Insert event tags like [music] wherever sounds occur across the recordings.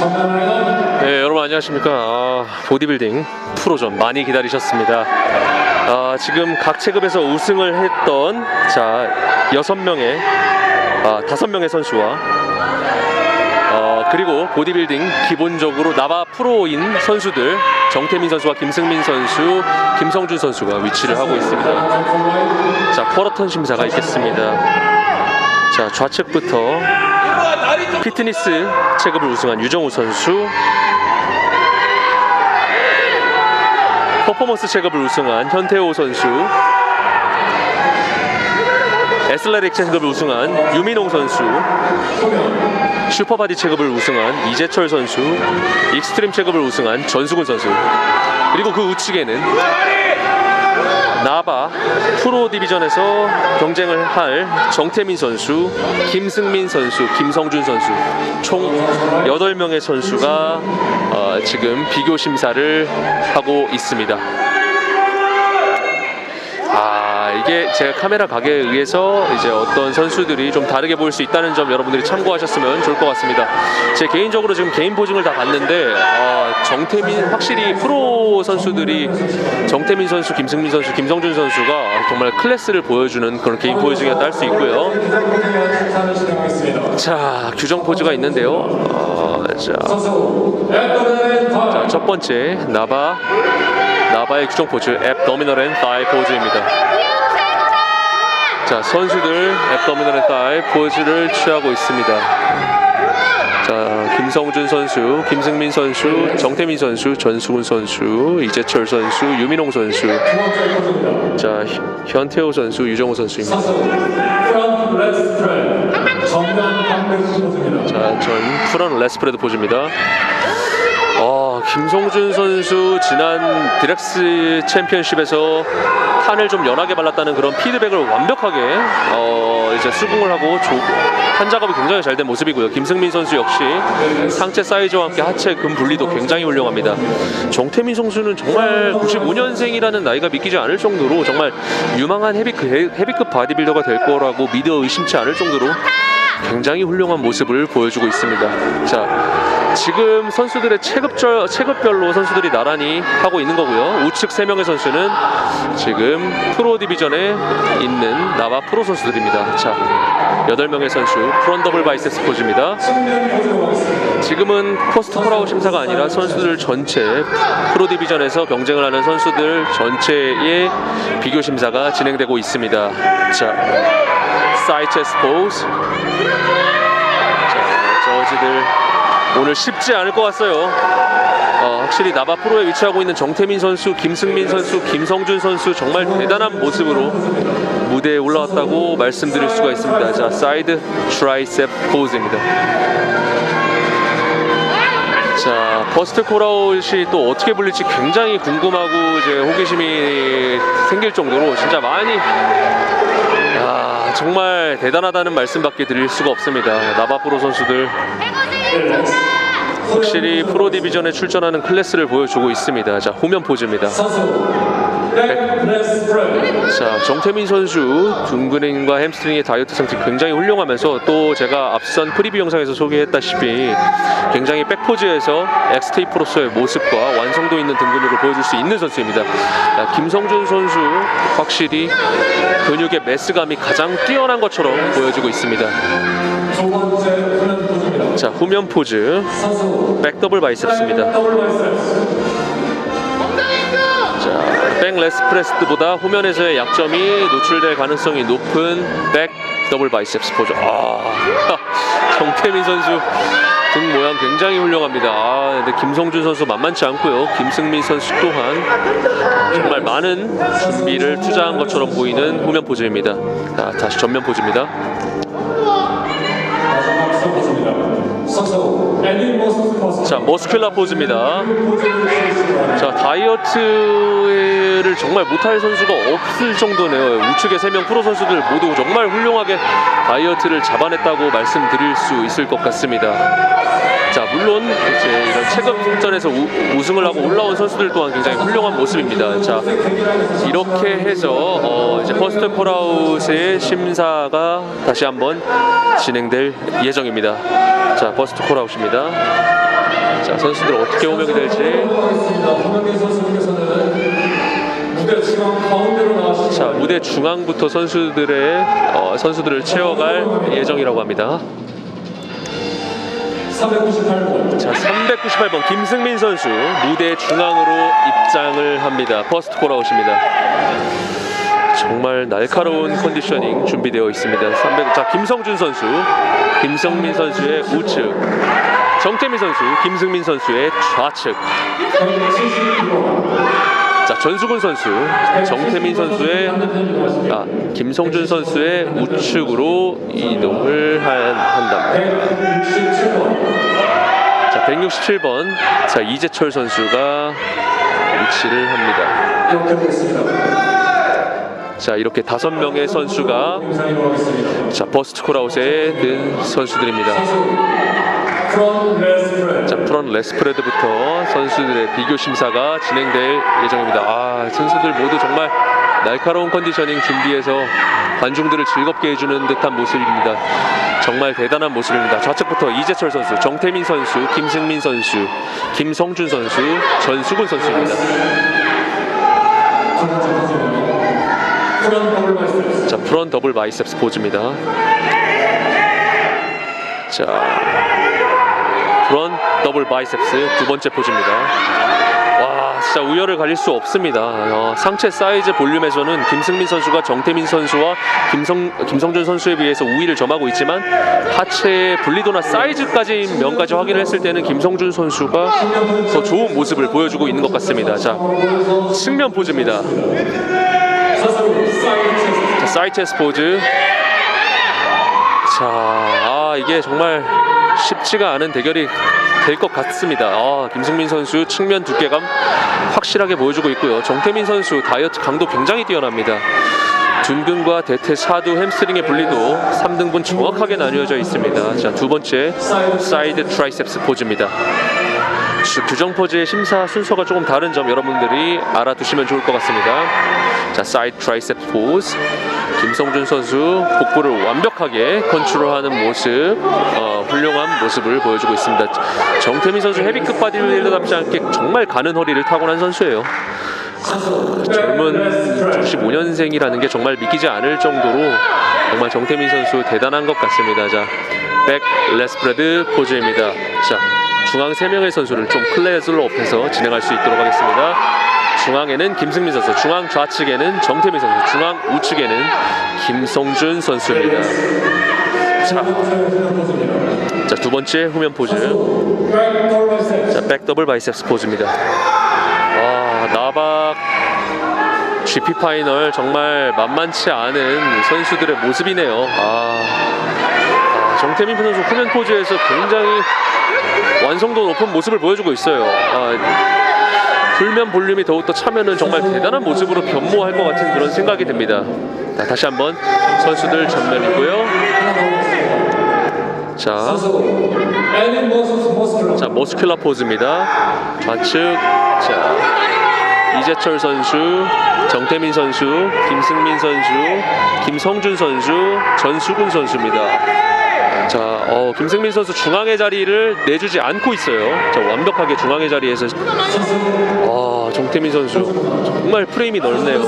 네, 여러분 안녕하십니까. 아, 보디빌딩 프로전 많이 기다리셨습니다. 아, 지금 각 체급에서 우승을 했던 자 여섯 명의 아, 다섯 명의 선수와 어, 그리고 보디빌딩 기본적으로 나바 프로인 선수들 정태민 선수와 김승민 선수, 김성준 선수가 위치를 하고 있습니다. 자, 쿼러턴 심사가 있겠습니다. 자, 좌측부터 피트니스 체급을 우승한 유정우 선수. 퍼포먼스 체급을 우승한 현태호 선수. 에슬레릭 체급을 우승한 유민홍 선수. 슈퍼바디 체급을 우승한 이재철 선수. 익스트림 체급을 우승한 전수근 선수. 그리고 그 우측에는 나바 프로 디비전에서 경쟁을 할 정태민 선수, 김승민 선수, 김성준 선수 총 8명의 선수가 어, 지금 비교 심사를 하고 있습니다. 아 이게 제가 카메라 각에 의해서 이제 어떤 선수들이 좀 다르게 보일 수 있다는 점 여러분들이 참고하셨으면 좋을 것 같습니다. 제 개인적으로 지금 개인 포징을 다 봤는데 아, 정태민 확실히 프로 선수들이 정태민 선수, 김승민 선수, 김성준 선수가 정말 클래스를 보여주는 그런 개인 포징이었다 할 수 있고요. 자 규정 포즈가 있는데요. 어, 자, 자, 첫 번째 나바 나바의 규정 포즈 앱 더미널 앤 사이 포즈입니다. 자 선수들 앱더미널 앤 사이 포즈를 취하고 있습니다. 자 김성준 선수, 김승민 선수, 정태민 선수, 전수근 선수, 이재철 선수, 유민홍 선수, 자 현- 현태호 선수, 유정호 선수입니다. 자, 전 프런 레스프레드 포즈입니다. 어, 김성준 선수 지난 디렉스 챔피언십에서 판을 좀 연하게 발랐다는 그런 피드백을 완벽하게 어, 이제 수긍을 하고 조, 판 작업이 굉장히 잘 된 모습이고요. 김승민 선수 역시 상체 사이즈와 함께 하체 근 분리도 굉장히 훌륭합니다. 정태민 선수는 정말 95년생이라는 나이가 믿기지 않을 정도로 정말 유망한 헤비급, 헤비급 바디빌더가 될 거라고 믿어 의심치 않을 정도로 굉장히 훌륭한 모습을 보여주고 있습니다. 자, 지금 선수들의 체급별, 체급별로 선수들이 나란히 하고 있는 거고요. 우측 3명의 선수는 지금 프로 디비전에 있는 나바 프로 선수들입니다. 자, 8명의 선수, 프론 더블 바이세스 포즈입니다. 지금은 포스트 콜아웃 심사가 아니라 선수들 전체 프로 디비전에서 경쟁을 하는 선수들 전체의 비교 심사가 진행되고 있습니다. 자, 사이체스 포즈. 자, 저지들 오늘 쉽지 않을 것 같아요. 어, 확실히 나바 프로에 위치하고 있는 정태민 선수, 김승민 선수, 김성준 선수 정말 대단한 모습으로 무대에 올라왔다고 말씀드릴 수가 있습니다. 자, 사이드 트라이셉 포즈입니다. 자, 버스트 콜아웃이 또 어떻게 불릴지 굉장히 궁금하고 이제 호기심이 생길 정도로 진짜 많이 야, 정말 대단하다는 말씀밖에 드릴 수가 없습니다. 나바 프로 선수들 확실히 프로 디비전에 출전하는 클래스를 보여주고 있습니다. 자, 후면 포즈입니다. 자, 정태민 선수 둔근인과 햄스트링의 다이어트 상태 굉장히 훌륭하면서 또 제가 앞선 프리뷰 영상에서 소개했다시피 굉장히 백포즈에서 엑스테이프로서의 모습과 완성도 있는 등 근육을 보여줄 수 있는 선수입니다. 자, 김성준 선수 확실히 근육의 매스감이 가장 뛰어난 것처럼 보여주고 있습니다. 자, 후면 포즈 백 더블 바이셉스입니다. 자, 백 레스 프레스트보다 후면에서의 약점이 노출될 가능성이 높은 백 더블 바이셉스 포즈. 아, [laughs] 정태민 선수 등 모양 굉장히 훌륭합니다. 아, 근데 김성준 선수 만만치 않고요. 김승민 선수 또한 정말 많은 준비를 투자한 것처럼 보이는 후면 포즈입니다. 자, 다시 전면 포즈입니다. 자, 머스큘라 포즈입니다. 자, 다이어트를 정말 못할 선수가 없을 정도네요. 우측의 세명 프로 선수들 모두 정말 훌륭하게 다이어트를 잡아냈다고 말씀드릴 수 있을 것 같습니다. 자, 물론 이제 이런 체급전에서 우, 우승을 하고 올라온 선수들 또한 굉장히 훌륭한 모습입니다. 자, 이렇게 해서 어, 이제 퍼스트 콜아웃의 심사가 다시 한번 진행될 예정입니다. 자, 퍼스트 콜아웃입니다. 자 선수들 어떻게 호명이 될지 자 무대 중앙부터 선수들의 어, 선수들을 채워갈 예정이라고 합니다. 398번 자 398번 김승민 선수 무대 중앙으로 입장을 합니다. 퍼스트 콜아웃입니다. 정말 날카로운 컨디셔닝 준비되어 있습니다. 300. 자 김성준 선수, 김성민 선수의 우측, 정태민 선수, 김승민 선수의 좌측. 자 전수근 선수, 정태민 선수의 아, 김성준 선수의 우측으로 이동을 한. 167번 자 167번 자 이재철 선수가 위치를 합니다. 자 이렇게 다섯 명의 선수가 자 버스트 콜아웃에 든 선수들입니다. 프론 자 프런 레스프레드부터 선수들의 비교 심사가 진행될 예정입니다. 아 선수들 모두 정말 날카로운 컨디셔닝 준비해서 관중들을 즐겁게 해주는 듯한 모습입니다. 정말 대단한 모습입니다. 좌측부터 이재철 선수, 정태민 선수, 김승민 선수, 김성준 선수, 전수근 선수입니다. 프론 자 프런 더블 바이셉스 포즈입니다. 자프 런 더블 바이셉스 두 번째 포즈입니다. 와 진짜 우열을 가릴 수 없습니다. 어, 상체 사이즈 볼륨에서는 김승민 선수가 정태민 선수와 김성 김성준 선수에 비해서 우위를 점하고 있지만 하체의 분리도나 사이즈까지 면까지 확인을 했을 때는 김성준 선수가 더 좋은 모습을 보여주고 있는 것 같습니다. 자 측면 포즈입니다. 자, 사이체스 포즈. 자, 아 이게 정말 쉽지가 않은 대결이 될 것 같습니다. 아, 김승민 선수 측면 두께감 확실하게 보여주고 있고요. 정태민 선수 다이어트 강도 굉장히 뛰어납니다. 둔근과 대퇴, 사두, 햄스트링의 분리도 3등분 정확하게 나뉘어져 있습니다. 자, 두 번째 사이드 트라이셉스 포즈입니다. 주- 규정 포즈의 심사 순서가 조금 다른 점 여러분들이 알아두시면 좋을 것 같습니다. 자, 사이드 트라이셉스 포즈. 김성준 선수 복부를 완벽하게 컨트롤하는 모습, 어, 훌륭한 모습을 보여주고 있습니다. 정태민 선수 헤비급 바디빌더답지 않게 정말 가는 허리를 타고난 선수예요. 젊은 95년생이라는 게 정말 믿기지 않을 정도로 정말 정태민 선수 대단한 것 같습니다. 자, 백 레스프레드 포즈입니다. 자, 중앙 3명의 선수를 좀 클레슬로 업해서 진행할 수 있도록 하겠습니다. 중앙에는 김승민 선수, 중앙 좌측에는 정태민 선수, 중앙 우측에는 김성준 선수입니다. 자, 자, 두 번째 후면 포즈. 자, 백 더블 바이셉스 포즈입니다. 아, 나박 GP 파이널 정말 만만치 않은 선수들의 모습이네요. 아, 아, 정태민 선수 후면 포즈에서 굉장히 완성도 높은 모습을 보여주고 있어요. 아, 불면 볼륨이 더욱더 차면은 정말 대단한 모습으로 변모할 것 같은 그런 생각이 듭니다. 자, 다시 한번 선수들 전면이고요. 자, 자 머스큘라 포즈입니다. 좌측 자 이재철 선수, 정태민 선수, 김승민 선수, 김성준 선수, 전수근 선수입니다. 자, 어, 김승민 선수 중앙의 자리를 내주지 않고 있어요. 자, 완벽하게 중앙의 자리에서 아, 정태민 선수 정말 프레임이 넓네요.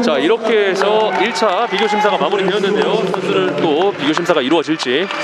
자, 이렇게 해서 1차 비교 심사가 마무리되었는데요. 선수들 또 비교 심사가 이루어질지